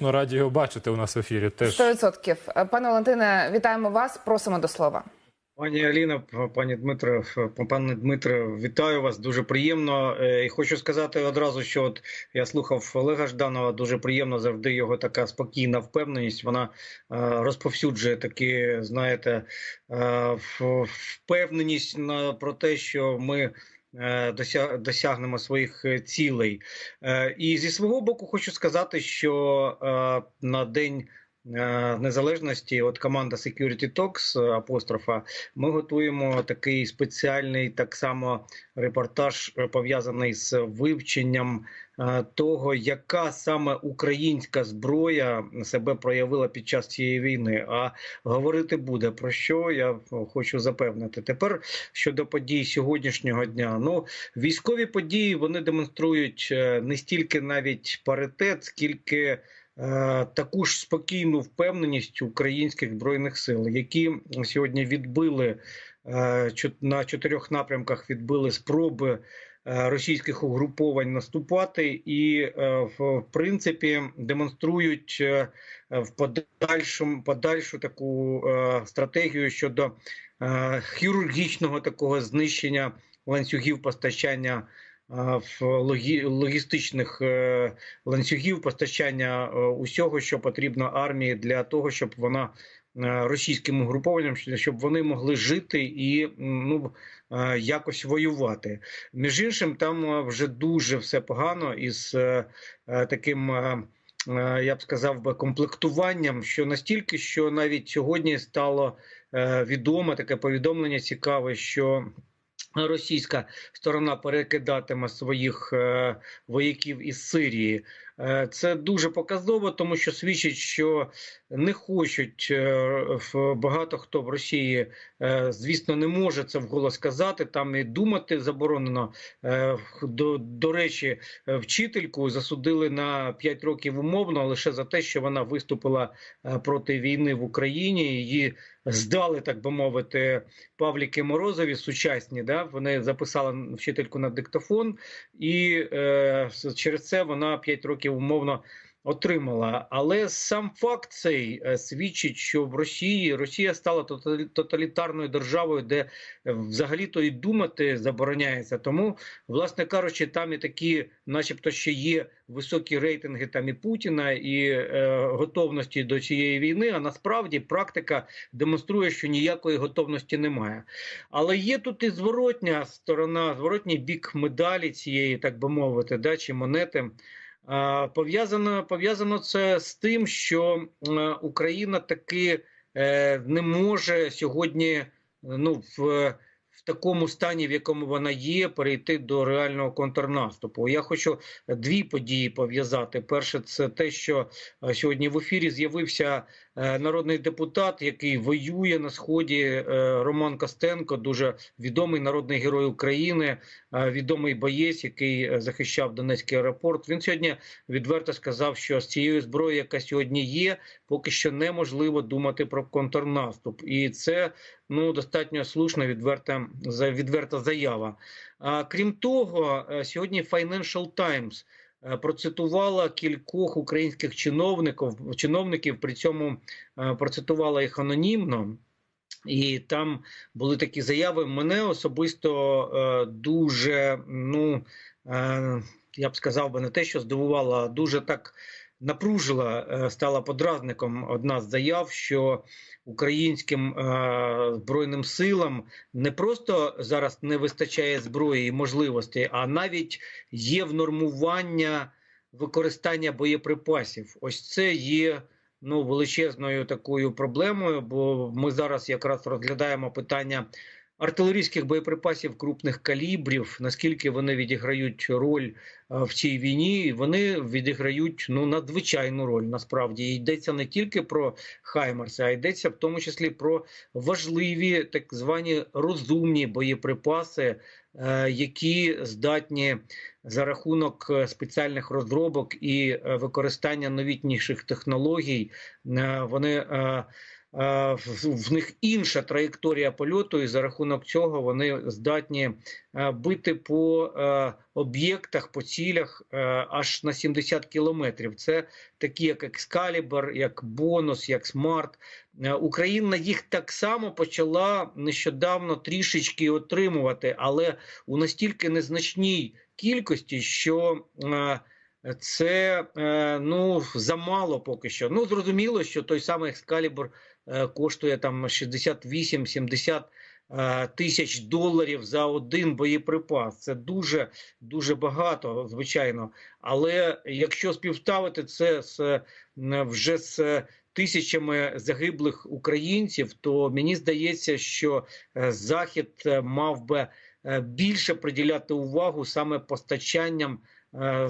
точно раді його бачити у нас в ефірі. Теж 100%. Пане Валентине, вітаємо вас. Просимо до слова. Пані Аліна, пані Дмитро, пане Дмитро, вітаю вас. Дуже приємно. Е, І хочу сказати одразу, що от я слухав Олега Жданова. Дуже приємно завжди його така спокійна впевненість. Вона е, розповсюджує такі, знаєте, е, впевненість на про те, що ми. Е, Досягнемо своїх е, цілей, Е, і зі свого боку хочу сказати, що на день незалежності, от команда Security Talks е, апострофа, ми готуємо такий спеціальний так само репортаж е, пов'язаний з вивченням е, того, яка саме українська зброя себе проявила під час цієї війни. А говорити буде про що я хочу запевнити. Тепер щодо подій сьогоднішнього дня. Ну військові події вони демонструють е, не стільки навіть паритет, скільки е, таку ж спокійну впевненість українських збройних сил, які сьогодні відбили е, на чотирьох напрямках відбили спроби е, російських угруповань наступати, і е, в принципі демонструють е, в подальшому подальшу таку е, стратегію щодо е, хірургічного такого знищення ланцюгів постачання. Е, В логі- логістичних е, ланцюгів постачання е, усього, що потрібно армії для того, щоб вона російським угрупованням, щоб вони могли жити і ну якось воювати. Між іншим, там вже дуже все погано із таким. Я б сказав би комплектуванням, що настільки, що навіть сьогодні стало відомо таке повідомлення цікаве, що російська сторона перекидатиме своїх е, вояків із Сирії. Е, Це дуже показово, тому що свідчить, що не хочуть е, багато хто в Росії, е, звісно, не може це вголос сказати. Там і думати заборонено. До, до речі, вчительку засудили на 5 років умовно лише за те, що вона виступила проти війни в Україні. Її здали, так би мовити, Павліки Морозові сучасні. Да? Вони записали вчительку на диктофон, і е, через це вона 5 років умовно. Отримала, але сам факт цей е, свідчить, що в Росії Росія стала тоталітарною державою, де е, взагалі-то і думати забороняється. Тому, власне кажучи, там і такі, начебто, ще є високі рейтинги там і Путіна, і е, готовності до цієї війни. А насправді практика демонструє, що ніякої готовності немає. Але є тут і зворотня сторона, зворотній бік медалі цієї, так би мовити, да, чи монети. Пов'язано пов'язано це з тим, що е, Україна таки е, не може сьогодні е, ну, в, в такому стані, в якому вона є, перейти до реального контрнаступу. Я хочу дві події пов'язати. Перше, це те, що е, сьогодні в ефірі з'явився е, народний депутат, який воює на сході. е, Роман Костенко, дуже відомий народний герой України, відомий боєць, який захищав Донецький аеропорт. Він сьогодні відверто сказав, що з цією зброєю, яка сьогодні є, поки що неможливо думати про контрнаступ, і це ну достатньо слушна відверта відверта заява. А крім того, е, сьогодні Financial Times е, процитувала кількох українських чиновників, чиновників, при цьому е, процитувала їх анонімно. І там були такі заяви. Мене особисто дуже, ну я б сказав би не те, що здивувало, а дуже так напружила, е, стала подразником одна з заяв, що українським е, збройним силам не просто зараз не вистачає зброї і можливостей, а навіть є внормування використання боєприпасів. Ось це є ну величезною такою проблемою, бо ми зараз якраз розглядаємо питання артилерійських боєприпасів крупних калібрів, наскільки вони відіграють роль е, в цій війні, вони відіграють ну надзвичайну роль. Насправді І йдеться не тільки про Хаймерси, а йдеться в тому числі про важливі так звані розумні боєприпаси, е, які здатні за рахунок е, спеціальних розробок і використання новітніших технологій, вони в, в них інша траєкторія польоту, і за рахунок цього вони здатні е, бити по е, об'єктах, по цілях е, аж на 70 кілометрів. Це такі, як Екскалібр, як Бонус, як Смарт. Е, Україна їх так само почала нещодавно трішечки отримувати, але у настільки незначній кількості, що е, це е, ну замало поки що. Ну зрозуміло, що той самий Екскалібр е, коштує там 68-70 е, тисяч доларів за один боєприпас. Це дуже дуже багато, звичайно. Але якщо співставити це з вже з тисячами загиблих українців, то мені здається, що е, захід е, мав би більше приділяти увагу саме постачанням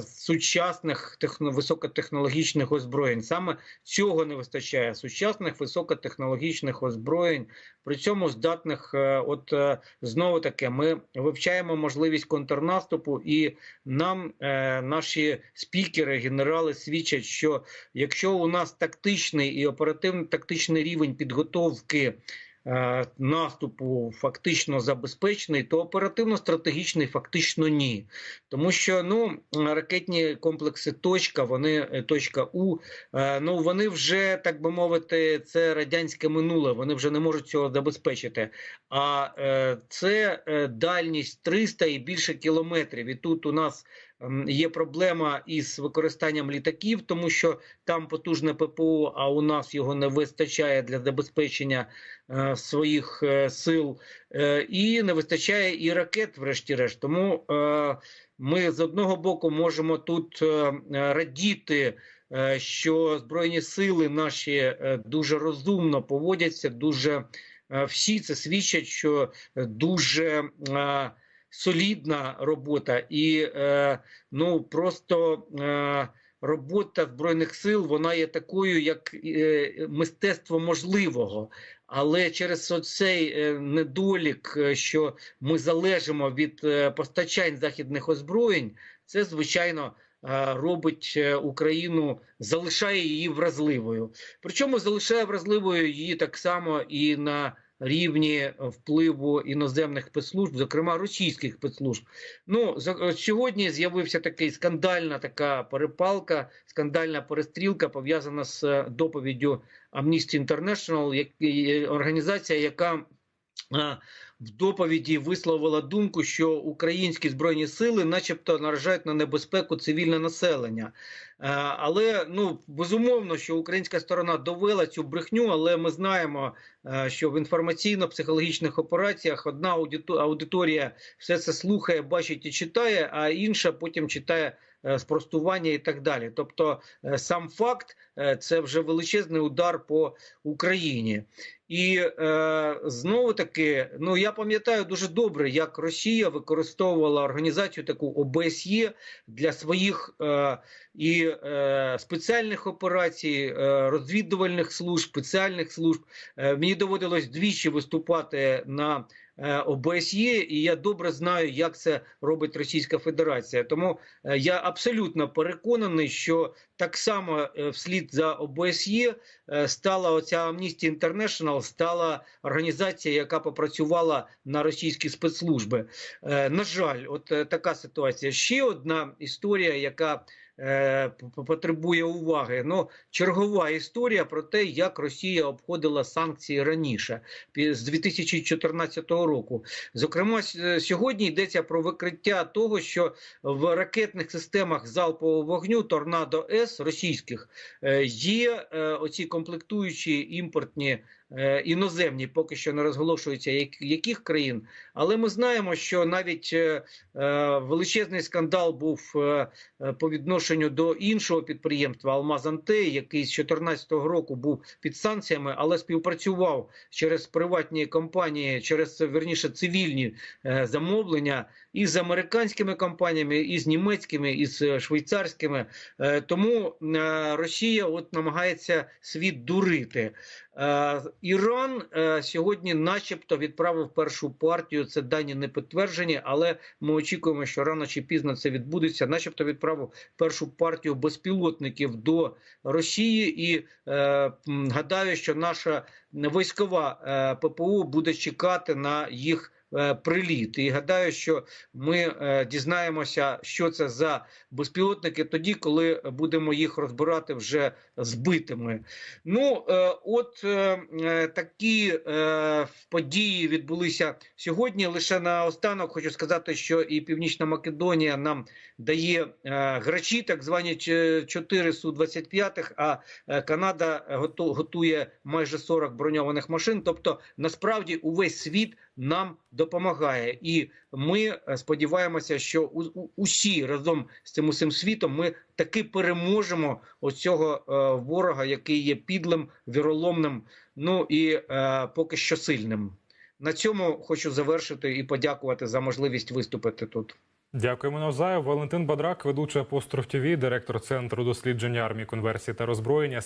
сучасних техно, високотехнологічних озброєнь. Саме цього не вистачає сучасних високотехнологічних озброєнь, при цьому здатних, е, от е, знову таки, ми вивчаємо можливість контрнаступу, і нам е, наші спікери, генерали свідчать, що якщо у нас тактичний і оперативно-тактичний рівень підготовки е, наступу фактично забезпечений, то оперативно-стратегічний фактично ні. Тому що ну ракетні комплекси точка, вони е, точка У, е, ну вони вже так би мовити, це радянське минуле. Вони вже не можуть цього забезпечити. А е, це е, дальність 300 і більше кілометрів. І тут у нас є проблема із використанням літаків, тому що там потужне ППО, а у нас його не вистачає для забезпечення е, своїх е, сил, е, і не вистачає і ракет, врешті-решт. Тому ми з одного боку можемо тут радіти. Що збройні сили наші дуже розумно поводяться, дуже всі це свідчать, що дуже солідна робота, і е, ну просто е, робота збройних сил вона є такою, як е, мистецтво можливого. Але через оцей е, недолік, е, що ми залежимо від е, постачань західних озброєнь, це звичайно робить Україну, залишає її вразливою. Причому залишає вразливою її так само і на рівні впливу іноземних спецслужб, зокрема російських спецслужб. Ну за- сьогодні з'явився такий скандальна така перепалка, скандальна перестрілка пов'язана з е, доповіддю Amnesty International, як е, організація, яка е, в доповіді висловила думку, що українські збройні сили, начебто, наражають на небезпеку цивільне населення. Е, Але ну безумовно, що українська сторона довела цю брехню, але ми знаємо, е, що в інформаційно-психологічних операціях одна аудито- аудиторія все це слухає, бачить і читає, а інша потім читає спростування і так далі. Тобто, е, сам факт е, це вже величезний удар по Україні. І е, знову таки, ну я пам'ятаю дуже добре, як Росія використовувала організацію таку ОБСЄ для своїх е, і е, спеціальних операцій, е, розвідувальних служб, спеціальних служб. Е, мені доводилось двічі виступати на е, ОБСЄ, і я добре знаю, як це робить Російська Федерація. Тому е, я абсолютно переконаний, що так само е, вслід за ОБСЄ е, стала оця Amnesty International, стала організація, яка попрацювала на російські спецслужби. Е, На жаль, от е, така ситуація. Ще одна історія, яка е, потребує уваги. Ну, чергова історія про те, як Росія обходила санкції раніше, з 2014 року. Зокрема, е, сьогодні йдеться про викриття того, що в ракетних системах залпового вогню Торнадо С російських е, є е, оці комплектуючі імпортні. Е, Іноземні поки що не розголошується як- яких країн, але ми знаємо, що навіть е, е, величезний скандал був по відношенню до іншого підприємства Алмазантей, який з 2014 року був під санкціями, але співпрацював через приватні компанії, через верніше цивільні замовлення і з американськими компаніями, і з німецькими, і з швейцарськими. Е, Тому е, Росія от намагається світ дурити. Е, Іран е, сьогодні, начебто, відправив першу партію. Це дані не підтверджені, але ми очікуємо, що рано чи пізно це відбудеться. Начебто відправив першу партію безпілотників до Росії, і е, гадаю, що наша військова е, ППО буде чекати на їх. Е, Приліт і гадаю, що ми е, дізнаємося, що це за безпілотники тоді, коли будемо їх розбирати вже збитими. Ну е, от такі події відбулися сьогодні. Лише на останок хочу сказати, що і Північна Македонія нам дає грачі, так звані 4 су 25 а Канада готує майже 40 броньованих машин. Тобто, насправді, увесь світ нам допомагає, і ми е, сподіваємося, що усі разом з цим усім світом ми таки переможемо оцього е, ворога, який є підлим, віроломним, ну і е, поки що сильним. На цьому хочу завершити і подякувати за можливість виступити тут. Дякуємо навзаю. Валентин Бадрак, ведучий апостроф ТВ, директор центру дослідження армії, конверсії та роззброєння.